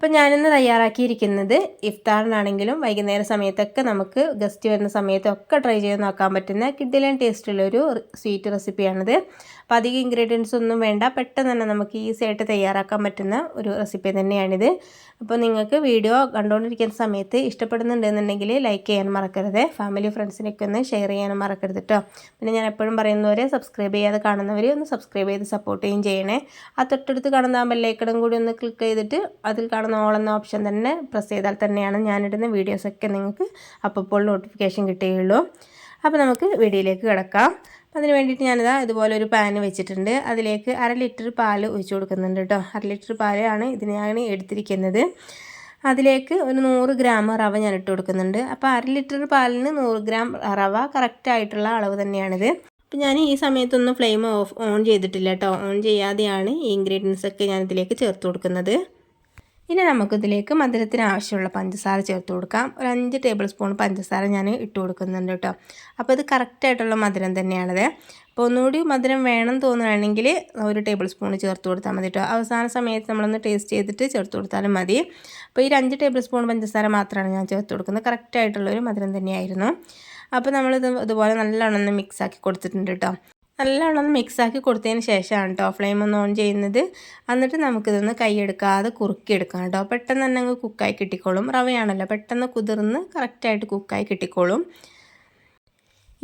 അപ്പം ഞാനിന്ന് തയ്യാറാക്കിയിരിക്കുന്നത് ഇഫ്താറിനാണെങ്കിലും വൈകുന്നേര സമയത്തൊക്കെ നമുക്ക് ഗസ്റ്റ് വരുന്ന സമയത്തൊക്കെ ട്രൈ ചെയ്ത് നോക്കാൻ പറ്റുന്ന കിഡിലൻ ടേസ്റ്റുള്ളൊരു സ്വീറ്റ് റെസിപ്പിയാണിത് അപ്പോൾ അധികം ഇൻഗ്രീഡിയൻസ് ഒന്നും വേണ്ട. പെട്ടെന്ന് തന്നെ നമുക്ക് ഈസി ആയിട്ട് തയ്യാറാക്കാൻ പറ്റുന്ന ഒരു റെസിപ്പി തന്നെയാണിത്. അപ്പോൾ നിങ്ങൾക്ക് വീഡിയോ കണ്ടുകൊണ്ടിരിക്കുന്ന സമയത്ത് ഇഷ്ടപ്പെടുന്നുണ്ടെന്നുണ്ടെങ്കിൽ ലൈക്ക് ചെയ്യാൻ മറക്കരുത്. ഫാമിലി ഫ്രണ്ട്സിനൊക്കെ ഒന്ന് ഷെയർ ചെയ്യാനും മറക്കരുത് കേട്ടോ പിന്നെ ഞാൻ എപ്പോഴും പറയുന്നവരെ സബ്സ്ക്രൈബ് ചെയ്യാതെ കാണുന്നവർ ഒന്ന് സബ്സ്ക്രൈബ് ചെയ്ത് സപ്പോർട്ട് ചെയ്യുകയും ചെയ്യണേ. ആ തൊട്ടടുത്ത് കാണുന്ന ആ ബെല്ലൈക്കടും കൂടി ഒന്ന് ക്ലിക്ക് ചെയ്തിട്ട് അതിൽ കാണുന്ന ഓൾ എന്ന ഓപ്ഷൻ തന്നെ പ്രസ് ചെയ്താൽ തന്നെയാണ് ഞാനിടുന്ന വീഡിയോസൊക്കെ നിങ്ങൾക്ക് അപ്പോൾ നോട്ടിഫിക്കേഷൻ കിട്ടുകയുള്ളൂ. അപ്പോൾ നമുക്ക് വീഡിയോയിലേക്ക് കിടക്കാം. അതിന് വേണ്ടിയിട്ട് ഞാനിതാ ഇതുപോലെ ഒരു പാൻ വെച്ചിട്ടുണ്ട്. അതിലേക്ക് അര ലിറ്റർ പാൽ ഒഴിച്ചു കൊടുക്കുന്നുണ്ട് കേട്ടോ. അര ലിറ്റർ പാലാണ് ഇതിനാണ് എടുത്തിരിക്കുന്നത്. അതിലേക്ക് ഒരു നൂറ് ഗ്രാം റവ ഞാൻ ഇട്ട് കൊടുക്കുന്നുണ്ട്. അപ്പോൾ അര ലിറ്റർ പാലിന് നൂറ് ഗ്രാം റവ കറക്റ്റായിട്ടുള്ള അളവ് തന്നെയാണിത്. അപ്പോൾ ഞാൻ ഈ സമയത്തൊന്നും ഫ്ലെയിം ഓഫ് ഓൺ ചെയ്തിട്ടില്ല കേട്ടോ. ഓൺ ചെയ്യാതെയാണ് ഈ ഇൻഗ്രീഡിയൻസ് ഒക്കെ ഞാൻ ഇതിലേക്ക് ചേർത്ത് കൊടുക്കുന്നത്. ഇനി നമുക്കിതിലേക്ക് മധുരത്തിന് ആവശ്യമുള്ള പഞ്ചസാര ചേർത്ത് കൊടുക്കാം. ഒരു അഞ്ച് ടേബിൾ സ്പൂൺ പഞ്ചസാര ഞാൻ ഇട്ട് കൊടുക്കുന്നുണ്ട് കേട്ടോ. അപ്പോൾ ഇത് കറക്റ്റായിട്ടുള്ള മധുരം തന്നെയാണത്. അപ്പോൾ ഒന്നുകൂടി മധുരം വേണം തോന്നുകയാണെങ്കിൽ ഒരു ടേബിൾ സ്പൂൺ ചേർത്ത് കൊടുത്താൽ മതി കേട്ടോ. അവസാന സമയത്ത് നമ്മളൊന്ന് ടേസ്റ്റ് ചെയ്തിട്ട് ചേർത്ത് കൊടുത്താലും മതി. അപ്പോൾ ഈ അഞ്ച് ടേബിൾ സ്പൂൺ പഞ്ചസാര മാത്രമാണ് ഞാൻ ചേർത്ത് കൊടുക്കുന്നത്. കറക്റ്റായിട്ടുള്ളൊരു മധുരം തന്നെയായിരുന്നു. അപ്പോൾ നമ്മളിത് ഇതുപോലെ നല്ലോണം ഒന്ന് മിക്സാക്കി കൊടുത്തിട്ടുണ്ട് കേട്ടോ. നല്ലോണം മിക്സാക്കി കൊടുത്തതിന് ശേഷമാണ് കേട്ടോ ഫ്ലെയിം ഒന്ന് ഓൺ ചെയ്യുന്നത്. എന്നിട്ട് നമുക്കിതൊന്ന് കൈയെടുക്കാതെ കുറുക്കിയെടുക്കാം കേട്ടോ പെട്ടെന്ന് തന്നെ അങ്ങ് കുക്കായി കിട്ടിക്കോളും. റവയാണല്ലോ. പെട്ടെന്ന് കുതിർന്ന് കറക്റ്റായിട്ട് കുക്കായി കിട്ടിക്കോളും.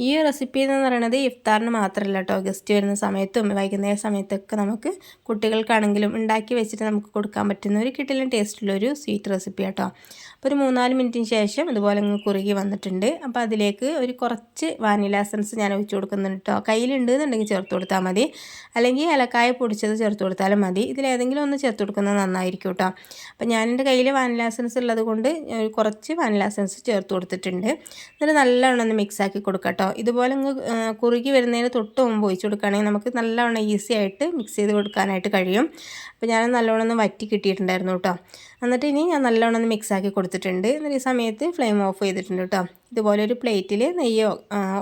ഈ റെസിപ്പി എന്ന് പറയുന്നത് ഇഫ്താറിന് മാത്രമല്ല കേട്ടോ ഗസ്റ്റ് വരുന്ന സമയത്തും വൈകുന്നേര സമയത്തൊക്കെ നമുക്ക് കുട്ടികൾക്കാണെങ്കിലും ഉണ്ടാക്കി വെച്ചിട്ട് നമുക്ക് കൊടുക്കാൻ പറ്റുന്ന ഒരു കിട്ടിലും ടേസ്റ്റുള്ളൊരു സ്വീറ്റ് റെസിപ്പി കേട്ടോ അപ്പോൾ ഒരു മൂന്നാൽ മിനിറ്റിന് ശേഷം ഇതുപോലെ അങ്ങ് കുറുകി വന്നിട്ടുണ്ട്. അപ്പോൾ അതിലേക്ക് ഒരു കുറച്ച് വാനില എസൻസ് ഞാൻ ഒഴിച്ചു കൊടുക്കുന്നുണ്ട് കേട്ടോ കയ്യിലുണ്ട് എന്നുണ്ടെങ്കിൽ ചേർത്ത് കൊടുത്താൽ മതി. അല്ലെങ്കിൽ ഇലക്കായ പൊടിച്ചത് ചേർത്ത് കൊടുത്താലും മതി. ഇതിലേതെങ്കിലും ഒന്ന് ചേർത്ത് കൊടുക്കുന്നത് നന്നായിരിക്കും കേട്ടോ അപ്പോൾ ഞാൻ എന്റെ കയ്യിൽ വാനില എസൻസ് ഉള്ളത് കൊണ്ട് കുറച്ച് വാനില എസൻസ് ചേർത്ത് കൊടുത്തിട്ടുണ്ട്. എന്നിട്ട് നല്ലവണ്ണം ഒന്ന് മിക്സാക്കി കൊടുക്കാം ഇതുപോലെ അങ്ങ് കുറുകി വരുന്നതിന് തൊട്ട് മുമ്പ് ഒഴിച്ച് കൊടുക്കുകയാണെങ്കിൽ നമുക്ക് നല്ലവണ്ണം ഈസി ആയിട്ട് മിക്സ് ചെയ്ത് കൊടുക്കാനായിട്ട് കഴിയും. അപ്പോൾ ഞാൻ നല്ലവണ്ണം ഒന്ന് വറ്റി കിട്ടിയിട്ടുണ്ടായിരുന്നു കേട്ടോ. എന്നിട്ട് ഇനി ഞാൻ നല്ലവണ്ണം ഒന്ന് മിക്സാക്കി കൊടുത്തിട്ടുണ്ട്. എന്നിട്ട് ഈ സമയത്ത് ഫ്ലെയിം ഓഫ് ചെയ്തിട്ടുണ്ട് കേട്ടോ. ഇതുപോലെ ഒരു പ്ലേറ്റിൽ നെയ്യോ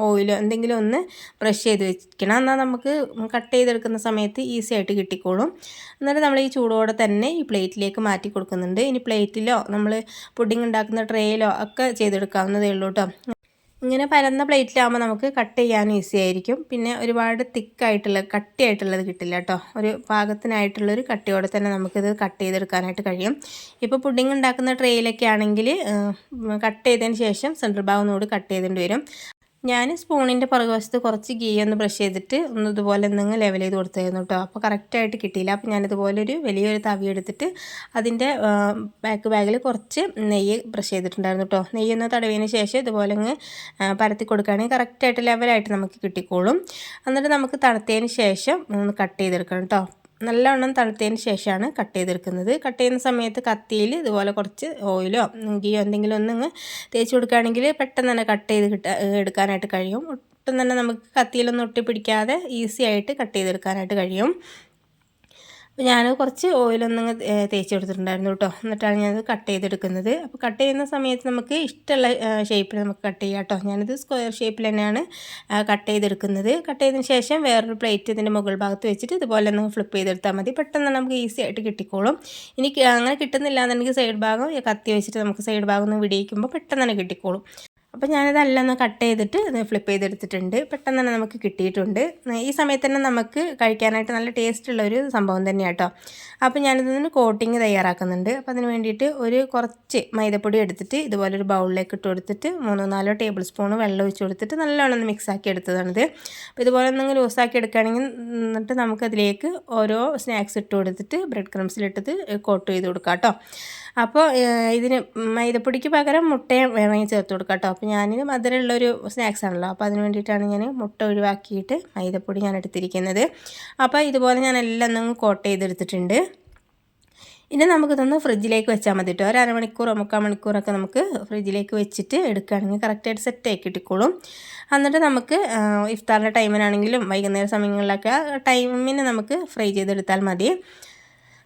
ഓയിലോ എന്തെങ്കിലും ഒന്ന് ബ്രഷ് ചെയ്ത് വെക്കണം. എന്നാൽ നമുക്ക് കട്ട് ചെയ്തെടുക്കുന്ന സമയത്ത് ഈസി ആയിട്ട് കിട്ടിക്കോളും. എന്നിട്ട് നമ്മൾ ഈ ചൂടോടെ തന്നെ ഈ പ്ലേറ്റിലേക്ക് മാറ്റി കൊടുക്കുന്നുണ്ട്. ഇനി പ്ലേറ്റിലോ നമ്മൾ പുഡിംഗ് ഉണ്ടാക്കുന്ന ട്രേയിലോ ഒക്കെ ചെയ്തെടുക്കാവുന്നതേ ഉള്ളൂ കേട്ടോ. ഇങ്ങനെ പരന്ന പ്ലേറ്റിലാകുമ്പോൾ നമുക്ക് കട്ട് ചെയ്യാൻ ഈസി ആയിരിക്കും. പിന്നെ ഒരുപാട് തിക്കായിട്ടുള്ള കട്ടിയായിട്ടുള്ളത് കിട്ടില്ല കേട്ടോ ഒരു പാകത്തിനായിട്ടുള്ളൊരു കട്ടിയോടെ തന്നെ നമുക്കിത് കട്ട് ചെയ്തെടുക്കാനായിട്ട് കഴിയും. ഇപ്പോൾ പുഡിംഗ് ഉണ്ടാക്കുന്ന ട്രെയിലൊക്കെ ആണെങ്കിൽ കട്ട് ചെയ്തതിന് ശേഷം സെൻട്രൽ ഭാഗം കൂടി കട്ട് ചെയ്തേണ്ടി വരും. ഞാൻ സ്പൂണിന്റെ പുറകുവശത്ത് കുറച്ച് ഗീ ഒന്ന് ബ്രഷ് ചെയ്തിട്ട് ഒന്ന് ഇതുപോലെ എന്തെങ്കിലും ലെവൽ ചെയ്ത് കൊടുത്തായിരുന്നു കേട്ടോ അപ്പോൾ കറക്റ്റായിട്ട് കിട്ടിയില്ല. അപ്പോൾ ഞാനിതുപോലെ ഒരു വലിയൊരു തവി എടുത്തിട്ട് അതിന്റെ ബാക്ക് ബാഗിൽ കുറച്ച് നെയ്യ് ബ്രഷ് ചെയ്തിട്ടുണ്ടായിരുന്നു കേട്ടോ നെയ്യൊന്ന് തടവിയതിന് ശേഷം ഇതുപോലെ അങ്ങ് പരത്തി കൊടുക്കുകയാണെങ്കിൽ കറക്റ്റായിട്ട് ലെവലായിട്ട് നമുക്ക് കിട്ടിക്കോളും. എന്നിട്ട് നമുക്ക് തണുത്തതിന് ശേഷം ഒന്ന് കട്ട് ചെയ്തെടുക്കണം കേട്ടോ നല്ലവണ്ണം തണുത്തതിന് ശേഷമാണ് കട്ട് ചെയ്തെടുക്കുന്നത്. കട്ട് ചെയ്യുന്ന സമയത്ത് കത്തിയിൽ ഇതുപോലെ കുറച്ച് ഓയിലോ ഗീയോ എന്തെങ്കിലും ഒന്ന് തേച്ച് കൊടുക്കുകയാണെങ്കിൽ പെട്ടെന്ന് തന്നെ കട്ട് ചെയ്ത് കിട്ടാ എടുക്കാനായിട്ട് കഴിയും. ഒട്ടും തന്നെ നമുക്ക് കത്തിയിലൊന്നും ഒട്ടിപ്പിടിക്കാതെ ഈസി ആയിട്ട് കട്ട് ചെയ്തെടുക്കാനായിട്ട് കഴിയും. അപ്പോൾ ഞാൻ കുറച്ച് ഓയിലൊന്നും തേച്ച് കൊടുത്തിട്ടുണ്ടായിരുന്നു കേട്ടോ എന്നിട്ടാണ് ഞാനത് കട്ട് ചെയ്തെടുക്കുന്നത്. അപ്പോൾ കട്ട് ചെയ്യുന്ന സമയത്ത് നമുക്ക് ഇഷ്ടമുള്ള ഷേപ്പിൽ നമുക്ക് കട്ട് ചെയ്യാം കേട്ടോ ഞാനിത് സ്ക്വയർ ഷേപ്പിൽ തന്നെയാണ് കട്ട് ചെയ്തെടുക്കുന്നത്. കട്ട് ചെയ്തതിന് ശേഷം വേറൊരു പ്ലേറ്റ് ഇതിന്റെ മുകൾ ഭാഗത്ത് വെച്ചിട്ട് ഇതുപോലെ ഒന്ന് ഫ്ലിപ്പ് ചെയ്തെടുത്താൽ മതി. പെട്ടെന്ന് നമുക്ക് ഈസി ആയിട്ട് കിട്ടിക്കോളും. ഇനി അങ്ങനെ കിട്ടുന്നില്ല എന്നുണ്ടെങ്കിൽ സൈഡ് ഭാഗം കത്തി വെച്ചിട്ട് നമുക്ക് സൈഡ് ഭാഗം ഒന്ന് വിടിയിക്കുമ്പോൾ പെട്ടെന്ന് തന്നെ കിട്ടിക്കോളും. അപ്പോൾ ഞാനിതെല്ലാം ഒന്ന് കട്ട് ചെയ്തിട്ട് ഫ്ലിപ്പ് ചെയ്തെടുത്തിട്ടുണ്ട്. പെട്ടെന്ന് തന്നെ നമുക്ക് കിട്ടിയിട്ടുണ്ട്. ഈ സമയത്ത് തന്നെ നമുക്ക് കഴിക്കാനായിട്ട് നല്ല ടേസ്റ്റുള്ള ഒരു സംഭവം തന്നെയാണ് കേട്ടോ അപ്പോൾ ഞാനിതൊന്ന് കോട്ടിങ് തയ്യാറാക്കുന്നുണ്ട്. അപ്പോൾ അതിന് വേണ്ടിയിട്ട് ഒരു കുറച്ച് മൈദപ്പൊടി എടുത്തിട്ട് ഇതുപോലെ ഒരു ബൗളിലേക്ക് ഇട്ട് കൊടുത്തിട്ട് മൂന്നോ നാലോ ടേബിൾ സ്പൂൺ വെള്ളം ഒഴിച്ച് കൊടുത്തിട്ട് നല്ലോണം ഒന്ന് മിക്സാക്കി എടുത്തതാണിത്. അപ്പോൾ ഇതുപോലെ ഒന്നെങ്കിൽ ലൂസാക്കി എടുക്കുകയാണെങ്കിൽ എന്നിട്ട് നമുക്കതിലേക്ക് ഓരോ സ്നാക്സ് ഇട്ട് കൊടുത്തിട്ട് ബ്രെഡ് ക്രംസിലിട്ടത് കോട്ട് ചെയ്ത് കൊടുക്കാം കേട്ടോ അപ്പോൾ ഇതിന് മൈദപ്പൊടിക്ക് പകരം മുട്ടയും വേണമെങ്കിൽ ചേർത്ത് കൊടുക്കാം കേട്ടോ അപ്പോൾ ഞാനിത് മധുരമുള്ളൊരു സ്നാക്സ് ആണല്ലോ. അപ്പോൾ അതിന് വേണ്ടിയിട്ടാണ് ഞാൻ മുട്ട ഒഴിവാക്കിയിട്ട് മൈദപ്പൊടി ഞാൻ എടുത്തിരിക്കുന്നത്. അപ്പോൾ ഇതുപോലെ ഞാൻ എല്ലാം ഒന്ന് കോട്ട് ചെയ്തെടുത്തിട്ടുണ്ട്. ഇനി നമുക്കിതൊന്ന് ഫ്രിഡ്ജിലേക്ക് വെച്ചാൽ മതി കേട്ടോ ഒരു അരമണിക്കൂറോ മുക്കാൽ മണിക്കൂറൊക്കെ നമുക്ക് ഫ്രിഡ്ജിലേക്ക് വെച്ചിട്ട് എടുക്കുകയാണെങ്കിൽ കറക്റ്റായിട്ട് സെറ്റ് ആക്കി ഇട്ടിക്കോളും എന്നിട്ട് നമുക്ക് ഇഫ്താറിന്റെ ടൈമിനാണെങ്കിലും വൈകുന്നേര സമയങ്ങളിലൊക്കെ ടൈമിന് നമുക്ക് ഫ്രൈ ചെയ്തെടുത്താൽ മതി.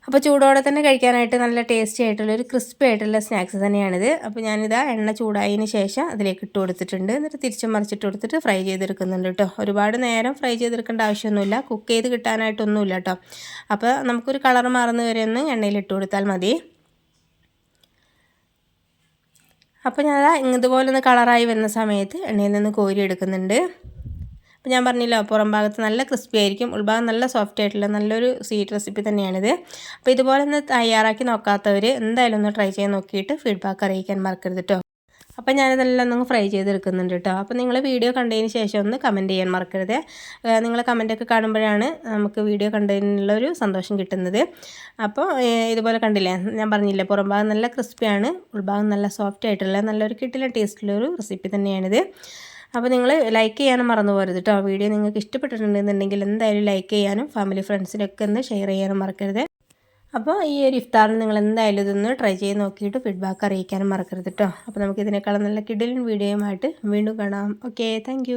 അപ്പോൾ ചൂടോടെ തന്നെ കഴിക്കാനായിട്ട് നല്ല ടേസ്റ്റി ആയിട്ടുള്ള ഒരു ക്രിസ്പി ആയിട്ടുള്ള സ്നാക്സ് തന്നെയാണിത്. അപ്പോൾ ഞാനിതാ എണ്ണ ചൂടായതിന് ശേഷം അതിലേക്ക് ഇട്ട് കൊടുത്തിട്ടുണ്ട്. എന്നിട്ട് തിരിച്ചും മറിച്ചിട്ട് കൊടുത്തിട്ട് ഫ്രൈ ചെയ്തെടുക്കുന്നുണ്ട് കേട്ടോ. ഒരുപാട് നേരം ഫ്രൈ ചെയ്തെടുക്കേണ്ട ആവശ്യമൊന്നുമില്ല. കുക്ക് ചെയ്ത് കിട്ടാനായിട്ടൊന്നുമില്ല കേട്ടോ. അപ്പോൾ നമുക്കൊരു കളർ മാറുന്ന വരെ ഒന്ന് എണ്ണയിൽ ഇട്ട് കൊടുത്താൽ മതി. അപ്പോൾ ഞാൻ ഇതുപോലെ ഒന്ന് കളറായി വരുന്ന സമയത്ത് എണ്ണയിൽ നിന്ന് കോരി എടുക്കുന്നുണ്ട്. അപ്പോൾ ഞാൻ പറഞ്ഞില്ലോ പുറം ഭാഗത്ത് നല്ല ക്രിസ്പി ആയിരിക്കും ഉൾഭാഗം നല്ല സോഫ്റ്റ് ആയിട്ടുള്ള നല്ലൊരു സ്വീറ്റ് റെസിപ്പി തന്നെയാണിത്. അപ്പോൾ ഇതുപോലെ ഒന്ന് തയ്യാറാക്കി നോക്കാത്തവർ എന്തായാലും ഒന്ന് ട്രൈ ചെയ്ത് നോക്കിയിട്ട് ഫീഡ്ബാക്ക് അറിയിക്കാൻ മറക്കരുത് കേട്ടോ അപ്പോൾ ഞാനിതെല്ലാം ഒന്ന് ഫ്രൈ ചെയ്തെടുക്കുന്നുണ്ട് കേട്ടോ അപ്പോൾ നിങ്ങൾ വീഡിയോ കണ്ടതിന് ശേഷം ഒന്ന് കമന്റ് ചെയ്യാൻ മറക്കരുത്. നിങ്ങൾ കമന്റൊക്കെ കാണുമ്പോഴാണ് നമുക്ക് വീഡിയോ കണ്ടതിനുള്ള ഒരു സന്തോഷം കിട്ടുന്നത്. അപ്പോൾ ഇതുപോലെ കണ്ടില്ലേ ഞാൻ പറഞ്ഞില്ലേ പുറം ഭാഗം നല്ല ക്രിസ്പിയാണ് ഉൾഭാഗം നല്ല സോഫ്റ്റ് ആയിട്ടുള്ള നല്ലൊരു കിട്ടില്ല ടേസ്റ്റുള്ളൊരു റെസിപ്പി തന്നെയാണിത്. അപ്പോൾ നിങ്ങൾ ലൈക്ക് ചെയ്യാനും മറന്നു പോരുത് കേട്ടോ വീഡിയോ നിങ്ങൾക്ക് ഇഷ്ടപ്പെട്ടിട്ടുണ്ടെന്നുണ്ടെങ്കിൽ എന്തായാലും ലൈക്ക് ചെയ്യാനും ഫാമിലി ഫ്രണ്ട്സിനൊക്കെ ഒന്ന് ഷെയർ ചെയ്യാനും മറക്കരുത്. അപ്പോൾ ഈ ഒരു ഇഫ്താറിൽ നിങ്ങൾ എന്തായാലും ഇതൊന്ന് ട്രൈ ചെയ്ത് നോക്കിയിട്ട് ഫീഡ്ബാക്ക് അറിയിക്കാനും മറക്കരുത് കേട്ടോ അപ്പോൾ നമുക്ക് ഇതിനേക്കാളും നല്ല കിഡിലും വീഡിയോയുമായിട്ട് വീണ്ടും കാണാം. Okay thank